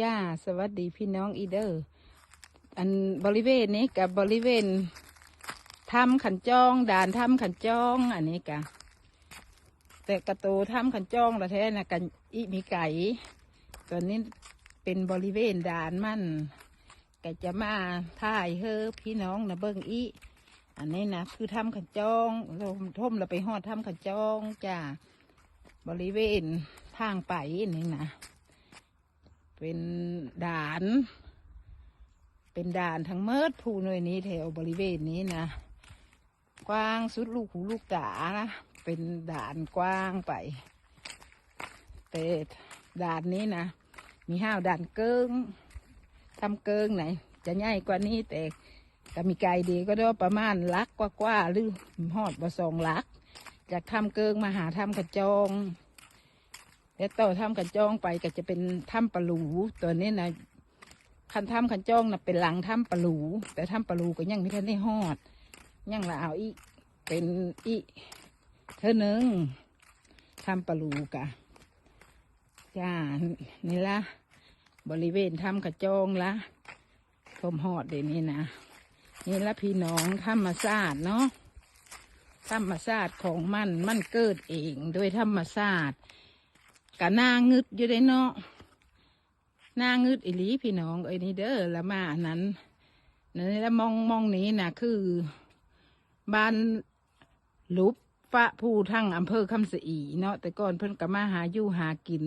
จ้า สวัสดีพี่น้องอีเดอร์อันบริเวณนี้กับบริเวณถ้ำขันจ้องด่านถ้ำขันจ้อง อันนี้กะแต่กระตูถ้ำขันจ้องละแท้นะกันอีมีไก่ตัวนี้เป็นบริเวณด่านมั่นก็จะมาถ่ายเฮอพี่น้องนะเบิ้งอีอันนี้นะคือถ้ำขันจ้องเราท่มเราไปหอดถ้ำขันจ้องจ้าบริเวณทางไปนี่นะ เป็นด่าน เป็นด่านทั้งเมิดภูหน่วยนี้แถวบริเวณนี้นะ กว้างสุดลูกหูลูกตานะ เป็นด่านกว้างไปแต่ด่านนี้นะ มีห้าวด่านเกิงทำเกิงไหน จะใหญ่กว่านี้แต่ก็มีไกลดีก็ได้ประมาณลักกว่าๆหรือหอดบ่สองลัก จากทำเกิงมาหาทำกระจอง แล้วต่อถ้ำขันจ้องไปก็จะเป็นถ้ำปะหลูตัวนี้นะคันถ้ำขันจ้องนะเป็นหลังถ้ำปะหลู แต่ถ้ำปะหลูก็ยังไม่ทันได้ฮอดยังละเอาอีกเป็นอีเธอหนึ่งถ้ำปะหลูกะจ้านี่ละบริเวณถ้ำขันจ้องละทมหอดเดี๋ยวนี้นะนี่ละพี่น้องธรรมาสตร์เนาะธรรมศาตร์ของมันมันเกิดเองโดยธรรมศาตร์ กะนางึดอยู่ได้เนาะนางึดอีหลีพี่น้องเอ้ยนี่เด้อละมาอันนั้นนี่แล้วมองมองนี้นะคือบ้านลุบฟ้าผู้ทั้งอำเภอคำสอีเนาะแต่ก่อนเพิ่นก็มาหาอยู่หากิน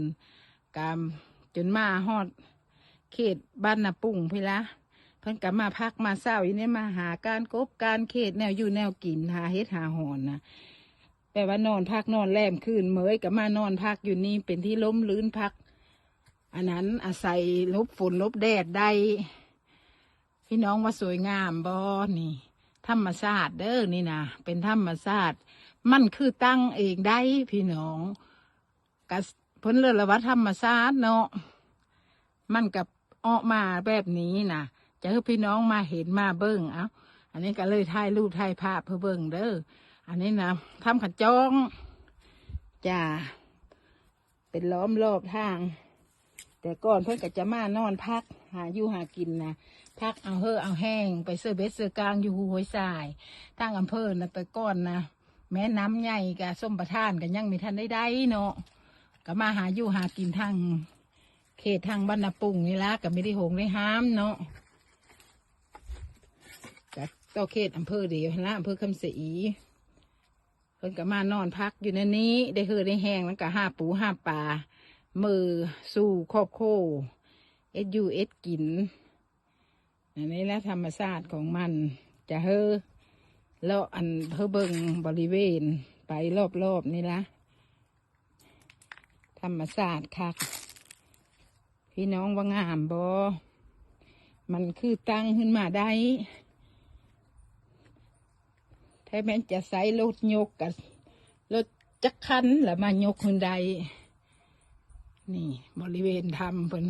กามจนมาฮอด เขตบ้านนาปุ่งพี่ละเพิ่นก็มาพักมาเศร้าอยู่นี่มาหาการกบการเขตแนวอยู่แนวกินหาเฮ็ดหาหอนนะ แปลว่านอนพักนอนแรมคืนเมยกับมานอนพักอยู่นี่เป็นที่ล้มลื่นพัก อันนั้นอาศัยลบฝนลบแดดได้ พี่น้องว่าสวยงามบอนี่ ธรรมชาติเด้อนี่นะเป็นธรรมชาติมันคือตั้งเองได้พี่น้องกับพ้นเลือละวัดธรรมชาติเนาะมันกับออกมาแบบนี้นะจะให้พี่น้องมาเห็นมาเบิ้งเอาอันนี้ก็เลยถ่ายรูปถ่ายภาพเพื่อเบิ้งเด้อ อันนี้นะทำขันจองจ้าเป็นล้อมรอบทาง แต่ก่อนเพื่อนก็จะมานอนพัก หาอยู่หากินนะพักเอาเฮอเอาแห้ง ไปเสื้อเบสเสื้อกลางอยู่ห้วยทรายตั้งอำเภอนะแต่ก่อนนะแม่น้ำใหญ่กับส้มประทานกันยังมีทันได้ได้เนาะก็มาหาอยู่หากินทางเขตทางบ้านนาปุ่งนี่ละก็ไม่ได้หงได้ห้ามเนาะก็ต่อเขตอำเภอเดียวละอำเภอคำศรี เพิ่นก็มานอนพักอยู่ในนี้ ได้เฮือได้แห้งแล้วก็ห้าปูห้าปลามือสู่ครอบโคเอ็ดยูเอ็ดกินอันนี้และธรรมชาติของมัน จะเฮอแล้วอันเพื่อเบิงบริเวณไปรอบๆนี่ละธรรมชาติคัก พี่น้องว่างามบอมันคือตั้งขึ้นมาได้ ถ้าแม่นจะใส่รถยกกับรถจักรคันแล้วมายกคนใด นี่ บริเวณทำเพิ่น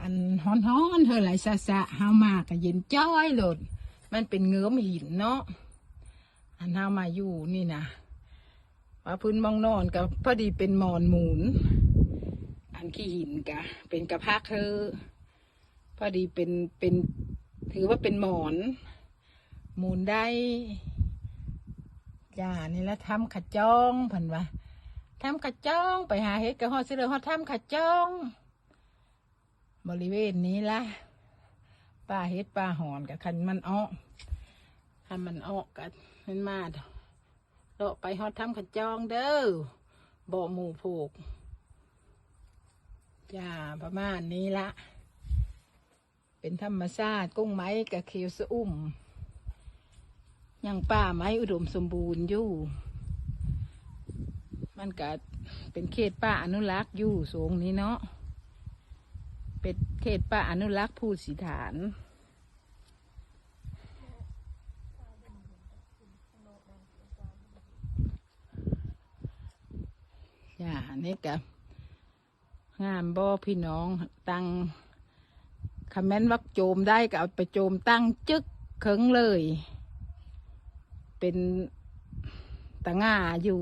อันฮ้อนๆเธอไหลซะซะเฮามาก็เย็นจ้อยหลด มันเป็นเงื้อมหินเนาะ อันเฮามาอยู่นี่นะว่าพื้นมองนอนกับพอดีเป็นมอนหมุน อันขี้หินกะ เป็นกระพักเธอพอดีเป็นเป็นถือว่าเป็นหมอน หมุนได้จ้านี่ละทำขจองเพิ่นว่าทำขจองไปหาเฮ็ดกระหอดสิเลยหอดทำขจองบริเวณนี้ละป้าเฮ็ดป้าหอนกับคันมันออกคันมันออกกันมันมาเลาะไปหอดทำขจองเด้อบ่หมูผูกจ้าประมาณนี้ละเป็นธรรมชาติกุ้งไม้กับเขียวสะอุ่ม ยังป่าไม้อุดมสมบูรณ์อยู่ มันก็เป็นเขตป่าอนุรักษ์อยู่สูงนี้เนาะ เป็นเขตป่าอนุรักษ์ภูสีฐาน อย่านี่กับงามบ่พี่น้องตั้งคำแม้นวักโจมได้ก็เอาไปโจมตั้งจึกเคิงเลย เป็นตะง่าอยู่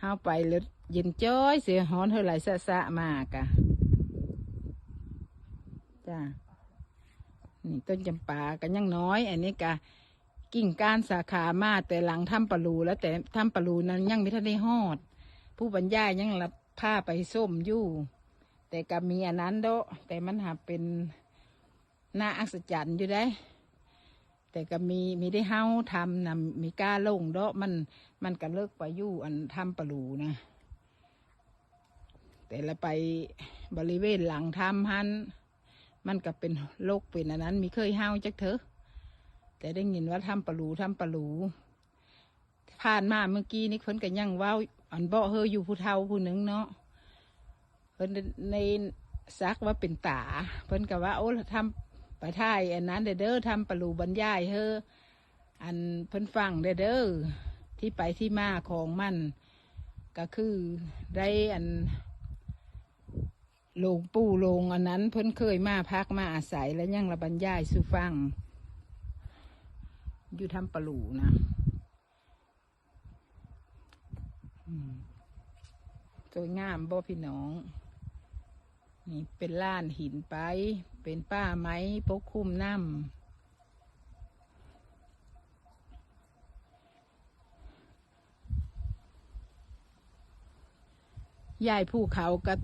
ห้าไปแล้วเย็นจ้อยเสียหอนเธอไหลสะสะมากะจ้านี่ต้นจำปากันยังน้อย อันนี้กะกิ่งก้านสาขามาแต่หลังถ้ำปะรูแล้วแต่ถ้ำปะรูนั้นยังไม่ทันได้ฮอด ผู้บรรยายยังรับผ้าไปส้มอยู่ แต่ก็มีอันนั้นโดะแต่มันหาเป็นน่าอัศจรรย์อยู่ได้ แต่ก็มีมีได้เฮ้าทำนะมีกล้าลงเดาะมันมันก็เลิกไปอยู่อันทำปะรูนะ แต่ละไปบริเวณหลังทำหันมันก็เป็นโรคเป็นอันนั้น มีเคยเฮ้าจักเถอะแต่ได้ยินว่าทำปะรูทำปะรูผ่านมาเมื่อกี้นี่เพิ่นก็ยังว่าอันเบาเฮออยู่ผู้เฒ่าผู้หนึ่งเนาะเพิ่นในซักว่าเป็นตาเพิ่นก็ว่า โอ้ทำ ไปท่ายอันนั้นเด้อทำปะรูบรรยายเฮออันเพิ่นฟังเด้อที่ไปที่มาของมัน ก็คือได้อันลงปู่ลงอันนั้น เพิ่นเคยมาพักมาอาศัยแล้วยังระบรรยายสู่ฟัง อยู่ทำปลูนะสวยงามบ่พี่น้อง นี่เป็นล้านหินไป เป็นป้าไม้ปกคลุมน้ำยายภูเขากับ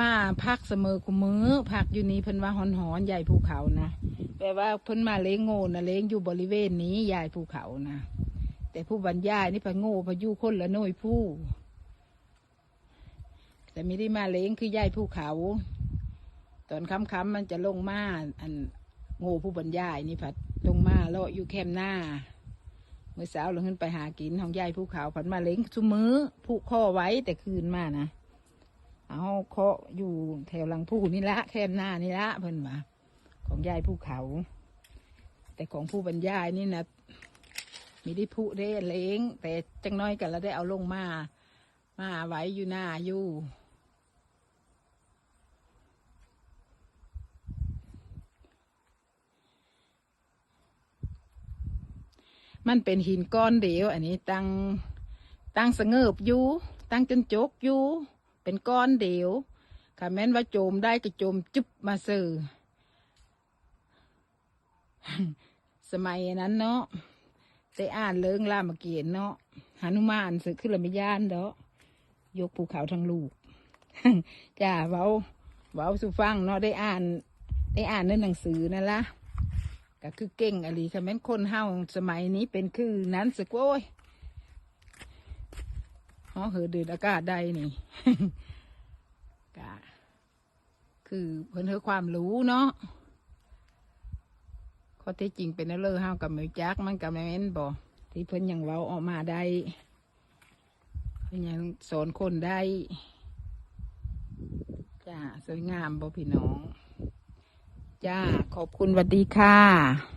มาพักเสมอคุมือพักอยู่นี้เพิ่นว่าหอนหอนยายภูเขานะแปลว่าเพิ่นมาเล้งโง่นะเล้งอยู่บริเวณนี้ยายภูเขานะแต่ผู้บรรยายนี่พะโง่พะยุคนละน้อยผู้ แต่ม่ได้มาเล้งคือย่ายภูเขา ตอนค่ำๆมันจะลงมาอันโง่ผู้บรรยายนี่ผัดลงมาเลาะอยู่แคมหน้าเมื่อเช้าเราขึ้นไปหากินของยายภูเขาผัดมาเล้งชุมือผูกข้อไว้แต่คืนมานะเอาเคาะอยู่แถวหลังผู้นี่ละแคมหน้านี่ละเพิ่นมาของยายภูเขา แต่ของผู้บรรยายนี่นะมีได้ผู้ได้เล้งแต่จังน้อยกันแล้วได้เอาลงมา มาไว้อยู่หน้าอยู่ มันเป็นหินก้อนเดียวอันนี้ตั้งตั้งสงเงบอยู่ตั้งจนจกอยู่เป็นก้อนเดียวค่ะแม้นว่าโจมได้ก็โจมจุบมาสื่อสมัยนั้นเนาะได้อ่านเรื่องรามาเกียรติ์เนาะหนุมานสึกขึ้นละไม่ย่านเด้อยกภูเขาทั้งลูกจ้าเว้าเว้าสุฟังเนาะได้อ่าน ได้อ่านในหนังสือนั่นละ ก็คือเก่งอะไรค่ะแม่นคนเฮาสมัยนี้เป็นคือนั้นสึกว่าโอ้ยฮอเหอเดือดอากาศได้นี่ก็คือเพิ่นเธอความรู้เนาะข้อเที่จริงเป็นเลยเฮากับมือจักมันกับแม่นบ่ที่เพิ่นยังเว้าออกมาได้เพิ่นยังสอนคนได้จ้าสวยงามบ่พี่น้อง จ้า ขอบคุณสวัสดีค่ะ